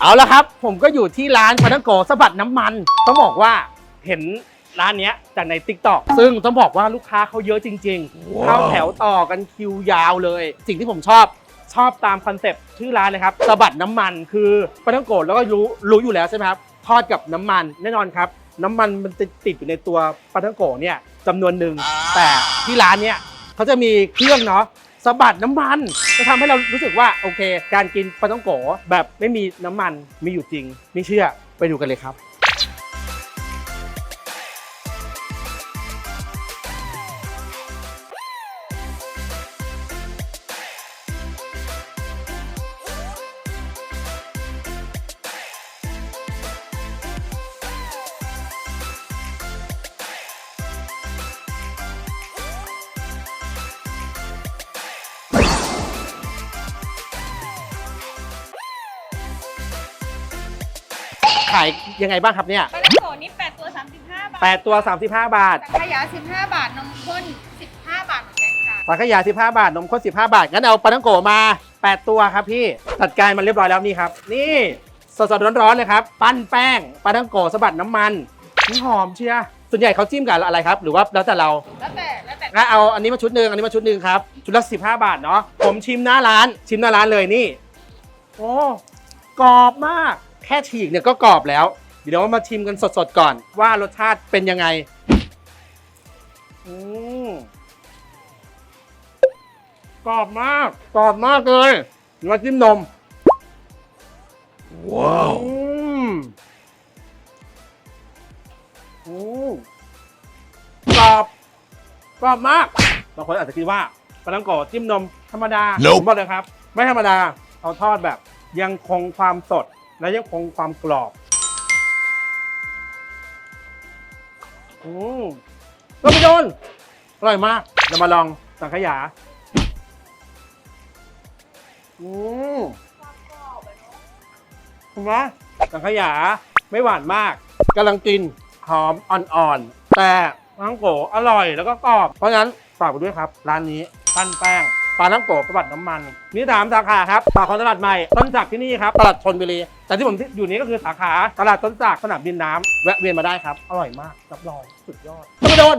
เอาละครับ ผมก็อยู่ที่ร้านปาทังโกสะบัดน้ำมัน ต้องบอกว่าเห็นร้านเนี้ยจากใน t ิ k t o k ซึ่งต้องบอกว่าลูกค้าเขาเยอะจริง ๆ เข้าแถวต่อกันคิวยาวเลย สิ่งที่ผมชอบชอบตามคอนเซปต์ชื่อร้านเลยครับสะบัดน้ำมันคือปาทังโกแล้วก็รู้รู้อยู่แล้วใช่ไหมครับทอดกับน้ำมันแน่นอนครับ น้ำมันมันติดติดอยู่ในตัวปาทังโกเนี่ยจำนวนหนึ่งแต่ที่ร้านเนี่ยเขาจะมีเครื่องเนาะ สะบัดน้ำมันจะทำให้เรารู้สึกว่าโอเค การกินปลาต้องโกแบบไม่มีน้ำมันมีอยู่จริง ไม่เชื่อไปดูกันเลยครับายยังไงบ้างครับเนี่ยปลาท่องโกนี่8ตัว 35 บาทแปดตัว 35 บาท สังขยา 15 บาท นมข้น 15 บาทเหมือนกันค่ะปลาขยา15 บาท นมข้น15 บาท งั้นเอาปลาทั้งโกมา 8 ตัวครับพี่ จัดการมันเรียบร้อยแล้วนี่ครับ นี่สดๆร้อนๆเลยครับ ปั้นแป้งปลาทั้งโกสะบัดน้ำมันนี่หอมเชียร์ส่วนใหญ่เขาจิ้มกับอะไรครับ หรือว่าแล้วแต่เราแล้วแต่แล้วแต่งั้นเอาอันนี้มาชุดหนึ่งอันนี้มาชุดหนึ่งครับ ชุดละ15 บาทเนาะ ผมชิมหน้าร้าน ชิมหน้าร้านเลยนี่ โอ้ กรอบมาก แค่ฉีกเนี่ยก็กรอบแล้ว เดี๋ยวเรามาชิมกันสดๆก่อน ว่ารสชาติเป็นยังไง อืมกรอบมาก กรอบมากเลยมาจิ้มนม ว้าวอืมอืมกรอบ กรอบมาก บางคนอาจจะคิดว่าปลาทังโกะจิ้มนมธรรมดา Nope ผมบอกเลยครับ ไม่ธรรมดา เอาทอดแบบยังคงความสด และยังคงความกรอบอืมก็ไปโดนอร่อยมาก เรามาลองสังขยา อืมเห็นไหมสังขยาไม่หวานมากกำลังกินหอมอ่อนๆ แต่ปลาทังโกอร่อยแล้วก็กรอบ เพราะฉะนั้นฝากไปด้วยครับ ร้านนี้ปั้นแป้ง ปลาทั้งโกะประบัดน้ำมันนี่ถามสาขาครับสาขาตลาดใหม่ต้นจักที่นี่ครับตลาดชนบุรีแต่ที่ผมอยู่นี้ก็คือสาขาตลาดต้นจักสนามบินน้ำแวะเวียนมาได้ครับ อร่อยมากรับรองสุดยอดกระโดน